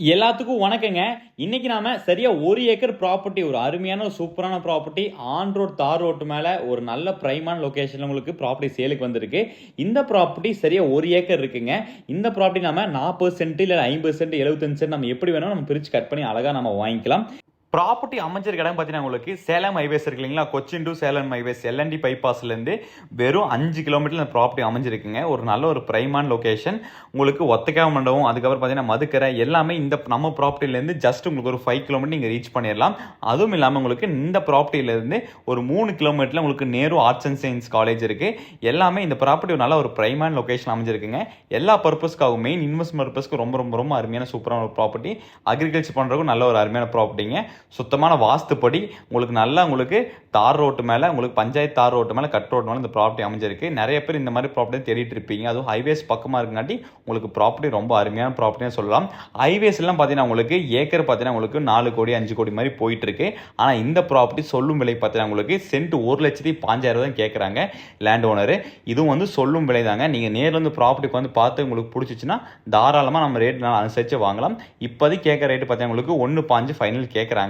எல்லாத்துக்கும் வணக்கங்க. இன்னைக்கு நாம சரியா ஒரு ஏக்கர் ப்ராப்பர்ட்டி ஒரு அருமையான ஒரு சூப்பரான ப்ராப்பர்ட்டி ஆன் ரோட் தார் ரோட்டு மேலே ஒரு நல்ல பிரைமான லொகேஷன்ல உங்களுக்கு ப்ராப்பர்ட்டி சேலுக்கு வந்திருக்கு. இந்த ப்ராப்பர்ட்டி சரியா ஒரு ஏக்கர் இருக்குங்க. இந்த ப்ராப்பர்ட்டி நாம நாற்பது சென்ட் இல்லை ஐம்பது சென்ட் எழுபத்தஞ்சு சென்ட் நம்ம எப்படி வேணும் நம்ம பிரிச்சு கட் பண்ணி அழகா நம்ம வாங்கிக்கலாம். ப்ராப்பர்ட்டி அமைஞ்சிருக்க இடம் பார்த்தீங்கன்னா உங்களுக்கு சேலம் ஹைவேஸ் இருக்கு இல்லைங்களா? Cochin to Salem highways LNT பைபாஸ்லேருந்து வெறும் அஞ்சு கிலோமீட்டர் இந்த ப்ராப்பர்ட்டி அமைஞ்சிருக்குங்க. ஒரு நல்ல ஒரு பிரைமான லொக்கேஷன் உங்களுக்கு ஒத்தக்கா மண்டபம் அதுக்கப்புறம் பார்த்தீங்கன்னா மதுக்கரை எல்லாமே இந்த நம்ம ப்ராப்பர்ட்டிலேருந்து ஜஸ்ட் உங்களுக்கு ஒரு ஃபைவ் கிலோமீட்டர் நீங்கள் ரீச் பண்ணிடலாம் அதுவும் இல்லாமல் உங்களுக்கு இந்த ப்ராப்பர்ட்டிலேருந்து ஒரு மூணு கிலோமீட்டரில் உங்களுக்கு Nehru arts and science college இருக்குது எல்லாமே இந்த ப்ராப்பர்ட்டி ஒரு நல்ல ஒரு பிரைமான லொகேஷன் அமைஞ்சிருக்குங்க. எல்லா பர்பஸ்க்காகவும் மெயின் இன்வெஸ்ட்மெண்ட் பர்பஸ்க்கு ரொம்ப ரொம்ப ரொம்ப அருமையான சூப்பரான ஒரு ப்ராப்பர்ட்டி அக்ரிகல்ச்சர் பண்ணுறதுக்கும் நல்ல ஒரு அருமையான ப்ராப்பர்ட்டிங்க சுத்தமான வாஸ்துப்படி உங்களுக்கு நல்லா உங்களுக்கு தார் ரோட்டு மேலே உங்களுக்கு பஞ்சாயத்து தார் ரோட்டு மேலே கட் ரோட்டு மேலே இந்த ப்ராப்பர்ட்டி அமைஞ்சிருக்கு. நிறைய பேர் இந்த மாதிரி ப்ராப்பர்ட்டி தேடிட்டு இருப்பீங்க. அதுவும் ஹைவேஸ் பக்கமாக இருக்குங்காட்டி உங்களுக்கு ப்ராப்பர்ட்டி ரொம்ப அருமையான ப்ராப்பர்ட்டின்னு சொல்லலாம். ஹைவேஸ் எல்லாம் பார்த்தீங்கன்னா உங்களுக்கு ஏக்கர் பார்த்தீங்கன்னா உங்களுக்கு நாலு கோடி அஞ்சு கோடி மாதிரி போயிட்டு இருக்கு ஆனால் இந்த ப்ராப்பர்ட்டி சொல்லும் விலை பார்த்தீங்கன்னா உங்களுக்கு சென்ட் ஒரு லட்சத்தி பாஞ்சாயிரம் தான் கேட்குறாங்க லேண்ட் ஓனர் இதுவும் வந்து சொல்லும் விலை தாங்க. நீங்கள் நேரில் வந்து ப்ராப்பர்ட்டிக்கு வந்து பார்த்து உங்களுக்கு பிடிச்சிச்சின்னா தாராளமாக நம்ம ரேட் நல்லா அனுசரித்து வாங்கலாம். இப்போதைக்கு கேட்குற ரேட்டு பார்த்தீங்கன்னா உங்களுக்கு ஒன்று பாஞ்சு ஃபைனல் கேட்குறாங்க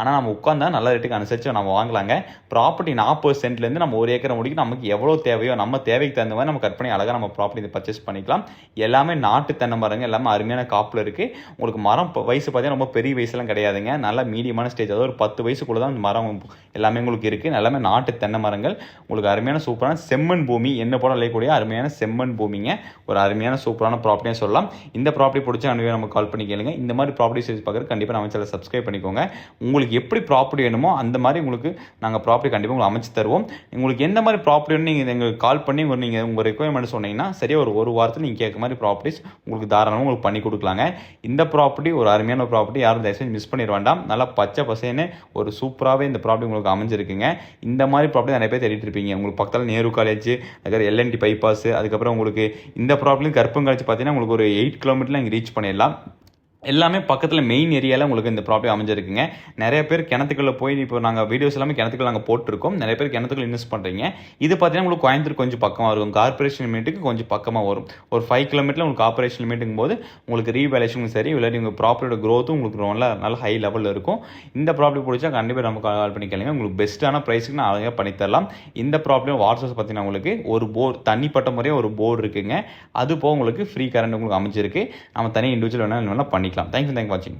ஆனால் நம்ம உட்காந்தா நல்ல ரேட்டுக்கு அனுசரித்து நம்ம வாங்கலாங்க. ப்ராப்பர்ட்டி நாற்பது சென்ட்லேருந்து நம்ம ஒரு ஏக்கர் முடிக்கும் நமக்கு எவ்வளோ தேவையோ நம்ம தேவைக்கு தகுந்த மாதிரி நம்ம கட் பண்ணி அழகாக நம்ம ப்ராப்பர்ட்டி பர்ச்சேஸ் பண்ணிக்கலாம். எல்லாமே நாட்டு தென்னை மரங்க எல்லாமே அருமையான காப்பில் இருக்குது உங்களுக்கு மரம் வயசு பார்த்தீங்கன்னா ரொம்ப பெரிய வயசுலாம் கிடையாதுங்க. நல்ல மீடியமான ஸ்டேஜ் அதாவது ஒரு பத்து வயசுக்குள்ளே தான் அந்த மரம் எல்லாமே உங்களுக்கு இருக்குது எல்லாமே நாட்டு தென்னை மரங்கள். உங்களுக்கு அருமையான சூப்பரான செம்மண் பூமி என்ன போல விளையக்கூடிய அருமையான செம்மண் பூமிங்க. ஒரு அருமையான சூப்பரான ப்ராப்பர்ட்டியாக சொல்லலாம். இந்த ப்ராப்பர்ட்டி பிடிச்சா அனுவே நம்ம கால் பண்ணி கேளுங்க. இந்த மாதிரி ப்ராப்பர்ட்டி சீரிஸ் பார்க்குறது கண்டிப்பாக நம்ம சேனல் சப்ஸ்கிரைப் பண்ணிக்கோங்க. உங்களுக்கு எப்படி ப்ராப்பர்ட்டி வேணுமோ அந்த மாதிரி உங்களுக்கு நாங்கள் ப்ராப்பர்ட்டி கண்டிப்பாக உங்களுக்கு அமைச்சு தருவோம். உங்களுக்கு எந்த மாதிரி ப்ராப்பர்ட்டி நீங்கள் எங்களுக்கு கால் பண்ணி நீங்கள் உங்கள் ரெக்குயர்மெண்ட் சொன்னீங்கன்னா சரியாக ஒரு ஒரு வாரத்தில் நீங்கள் கேட்க மாதிரி ப்ராப்பர்ட்டிஸ் உங்களுக்கு தாராளமாக உங்களுக்கு பண்ணி கொடுக்கலாங்க. இந்த ப்ராப்பர்ட்டி ஒரு அருமையான ப்ராப்பர்ட்டி யாரும் தயவுசெய்து மிஸ் பண்ணிட வேண்டாம். நல்லா பச்சை பசேன்னு ஒரு சூப்பராகவே இந்த ப்ராப்பர்ட்டி உங்களுக்கு அமைஞ்சிருக்குங்க. இந்த மாதிரி ப்ராப்பர்ட்டி நிறைய பேர் தேடிட்டு இருப்பீங்க. உங்களுக்கு பக்கத்தில் நேரு காலேஜ் அதுக்கப்புறம் எல்என்டி பைபாஸ் அதுக்கப்புறம் உங்களுக்கு இந்த ப்ராப்பர்ட்டி கருப்பம் காலேஜ் பார்த்தீங்கன்னா உங்களுக்கு ஒரு எயிட் கிலோமீட்டரில் நீங்கள் ரீச் பண்ணிடலாம். எல்லாமே பக்கத்தில் மெயின் ஏரியாவில் உங்களுக்கு இந்த ப்ராப்பர்ட்டி அமைஞ்சிருக்குங்க. நிறைய பேர் கிணத்துக்குள்ள போய் இப்போ நாங்கள் வீடியோஸ் எல்லாமே கிணத்துக்குள்ள நாங்கள் போட்டிருக்கோம். நிறைய பேர் கிணத்துக்குள்ள இன்வெஸ்ட் பண்ணுறீங்க இது பார்த்தீங்கன்னா உங்களுக்கு கோயம்புத்தூர் கொஞ்சம் பக்கமாக இருக்கும் கார்பரேஷன் லிமிட்டுக்கு கொஞ்சம் பக்கமாக வரும். ஒரு ஃபைவ் கிலோமீட்டரில் உங்களுக்கு கார்பரேஷன் லிமிட்டுங்கும் போது உங்களுக்கு ரீவேலேஷனும் சரி இல்லாட்டி உங்கள் ப்ராப்பர்ட்டியோட க்ரோத்தும் உங்களுக்கு நல்ல நல்ல ஹை லெவலில் இருக்கும். இந்த ப்ராப்பர்ட்டி பிடிச்சா கண்டிப்பாக நம்ம கால் பண்ணி கேளுங்க. உங்களுக்கு பெஸ்ட்டான ப்ரைஸுக்கு நான் அழகாக பண்ணித்தரலாம் இந்த ப்ராப்ளம் வாட்ஸ்அப் பார்த்தீங்கன்னா உங்களுக்கு ஒரு போர் தனிப்பட்ட முறையாக ஒரு போர் இருக்குங்க. அது போக உங்களுக்கு ஃப்ரீ கரண்ட் உங்களுக்கு அமைஞ்சிருக்கு. நம்ம தனி இண்டிவிஜுவல் வேணால் வேணால் பண்ணிக்கலாம் தேங்க்யூ தேங்க் வாட்சிங்